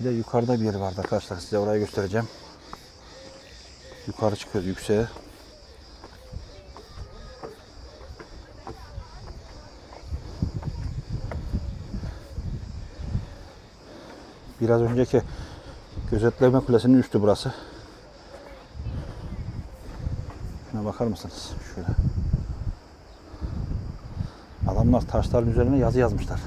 Bir de yukarıda bir yer vardı arkadaşlar. Size orayı göstereceğim. Yukarı çıkıyoruz yükseğe. Biraz önceki gözetleme kulesinin üstü burası. Şuna bakar mısınız? Şöyle. Adamlar taşların üzerine yazı yazmışlar.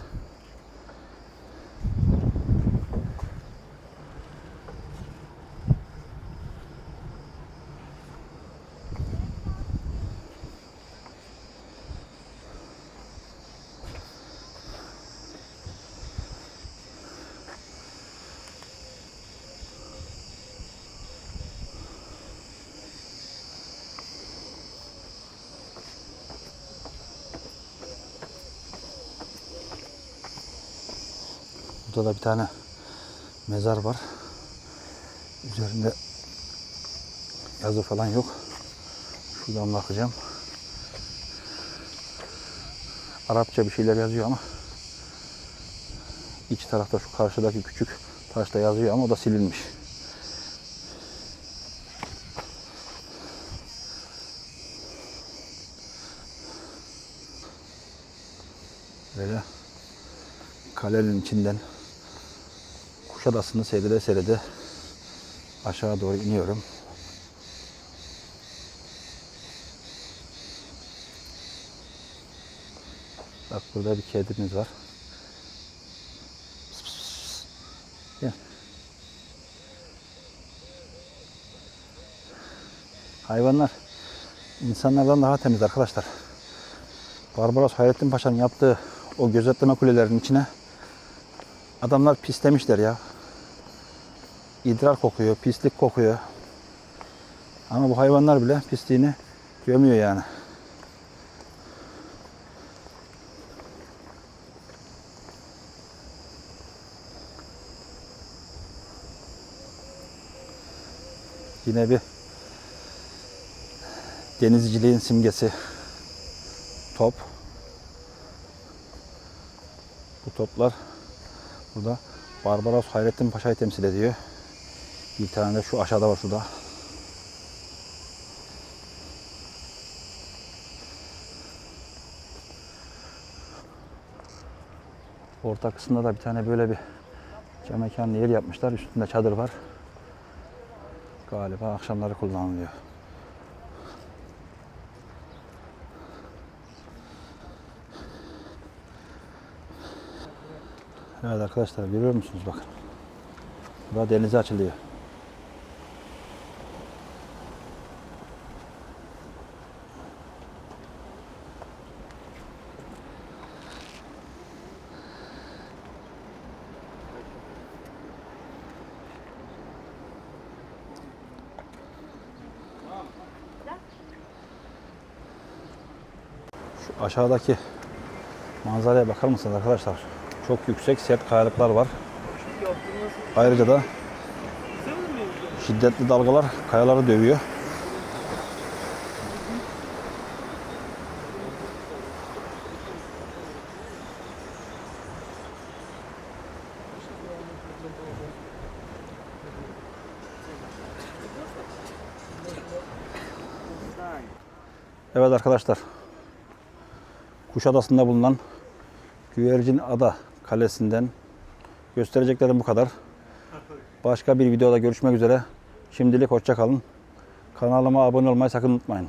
Burada da bir tane mezar var. Üzerinde yazı falan yok. Şuradan bakacağım. Arapça bir şeyler yazıyor ama iç tarafta şu karşıdaki küçük taşta yazıyor ama o da silinmiş. Böyle kalenin içinden Kuşadası'nı seyrede seyrede aşağı doğru iniyorum. Bak burada bir kedimiz var. Hayvanlar insanlardan daha temiz arkadaşlar. Barbaros Hayrettin Paşa'nın yaptığı o gözetleme kulelerinin içine adamlar pislemişler ya. İdrar kokuyor, pislik kokuyor. Ama bu hayvanlar bile pisliğini gömüyor yani. Yine bir denizciliğin simgesi top. Bu toplar burada Barbaros Hayrettin Paşa'yı temsil ediyor. Bir tane de şu aşağıda var şurada. Orta kısımda da bir tane böyle bir cam mekanlı yer yapmışlar. Üstünde çadır var. Galiba akşamları kullanılıyor. Evet arkadaşlar görüyor musunuz bakın. Burada denize açılıyor. Şu aşağıdaki manzaraya bakar mısınız arkadaşlar? Çok yüksek sert kayalıklar var. Ayrıca da şiddetli dalgalar kayaları dövüyor. Evet arkadaşlar. Kuşadası'nda bulunan Güvercin Ada Kalesi'nden göstereceklerim bu kadar. Başka bir videoda görüşmek üzere. Şimdilik hoşça kalın. Kanalıma abone olmayı sakın unutmayın.